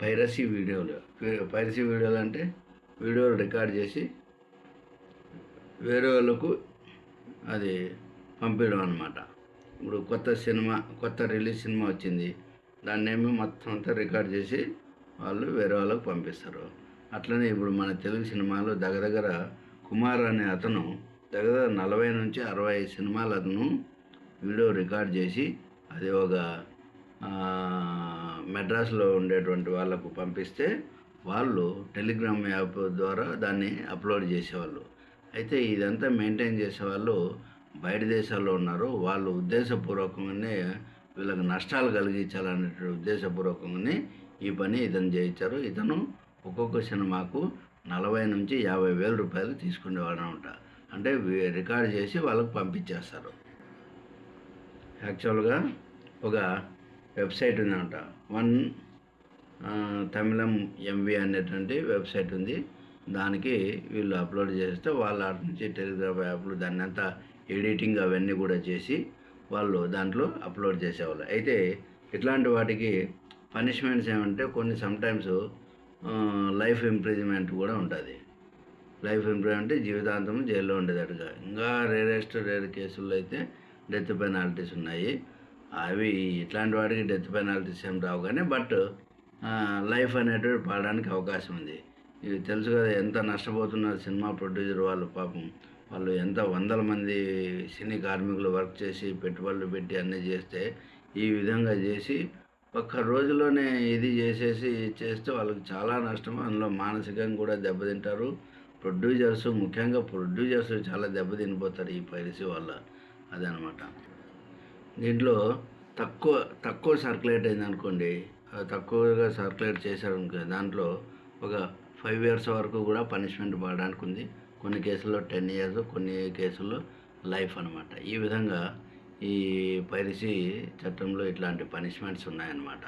Piracy వీడియోలు. Piracy వీడియోలు అంటే వీడియోలు రికార్డ్ చేసి వేరే వాళ్ళకు అది పంపించడం అనమాట ఇప్పుడు కొత్త సినిమా కొత్త రిలీజ్ సినిమా వచ్చింది. దాన్ని ఏమో మొత్తం అంతా రికార్డ్ చేసి వాళ్ళు వేరే వాళ్ళకు పంపిస్తారు. అట్లనే ఇప్పుడు మన తెలుగు సినిమాలో దగ్గర దగ్గర కుమార్ అనే అతను దగ్గర దగ్గర నలభై నుంచి అరవై సినిమాలను వీడియో రికార్డ్ చేసి అది ఒక మెడ్రాస్లో ఉండేటువంటి వాళ్ళకు పంపిస్తే వాళ్ళు టెలిగ్రామ్ యాప్ ద్వారా దాన్ని అప్లోడ్ చేసేవాళ్ళు. అయితే ఇదంతా మెయింటైన్ చేసేవాళ్ళు బయట దేశాల్లో ఉన్నారు. వాళ్ళు ఉద్దేశపూర్వకంగానే వీళ్ళకి నష్టాలు కలిగించాలనే ఉద్దేశపూర్వకంగానే ఈ పని ఇతను చేయించారు. ఇతను ఒక్కొక్క సినిమాకు నలభై నుంచి యాభై వేల రూపాయలు తీసుకునేవాడు అనమాట అంటే రికార్డ్ చేసి వాళ్ళకు పంపించేస్తారు. యాక్చువల్గా ఒక వెబ్సైట్ ఉందన్నమాట వన్ తమిళం ఎంవి అనేటువంటి వెబ్సైట్ ఉంది. దానికి వీళ్ళు అప్లోడ్ చేస్తే వాళ్ళ నుంచి టెలిగ్రాఫ్ యాప్లు దాన్ని అంతా ఎడిటింగ్ అవన్నీ కూడా చేసి వాళ్ళు దాంట్లో అప్లోడ్ చేసేవాళ్ళు. అయితే ఇట్లాంటి వాటికి పనిష్మెంట్స్ ఏమంటే కొన్ని సమ్టైమ్స్ లైఫ్ ఇంప్రిజ్మెంట్ కూడా ఉంటుంది. లైఫ్ ఇంప్రిజ్మెంట్ జీవితాంతం జైల్లో ఉండేటట్టుగా ఇంకా రేరెస్ట్ రేర్ కేసుల్లో అయితే డెత్ పెనాల్టీస్ ఉన్నాయి. అవి ఇట్లాంటి వాటికి డెత్ పెనాల్టీస్ ఏం రావు కానీ బట్ లైఫ్ అనేటువంటి పాడడానికి అవకాశం ఉంది. ఇవి తెలుసు కదా ఎంత నష్టపోతున్నారు సినిమా ప్రొడ్యూసర్ వాళ్ళు పాపం. వాళ్ళు ఎంత వందల మంది సినీ కార్మికులు వర్క్ చేసి పెట్టుబడులు పెట్టి అన్నీ చేస్తే ఈ విధంగా చేసి ఒక్క రోజులోనే ఇది చేసేసి చేస్తే వాళ్ళకి చాలా నష్టం. అందులో మానసికంగా కూడా దెబ్బతింటారు. ప్రొడ్యూసర్స్ ముఖ్యంగా ప్రొడ్యూసర్స్ చాలా దెబ్బతినిపోతారు ఈ పైరసీ వల్ల. అదనమాట. దీంట్లో తక్కువ తక్కువ సర్క్యులేట్ అయింది అనుకోండి తక్కువగా సర్క్యులేట్ చేశారనుకో దాంట్లో ఒక ఫైవ్ ఇయర్స్ వరకు కూడా పనిష్మెంట్ పడడానికి ఉంది. కొన్ని కేసుల్లో టెన్ ఇయర్స్ కొన్ని కేసుల్లో లైఫ్ అనమాట ఈ విధంగా ఈ పైరసీ చట్టంలో ఇట్లాంటి పనిష్మెంట్స్ ఉన్నాయన్నమాట.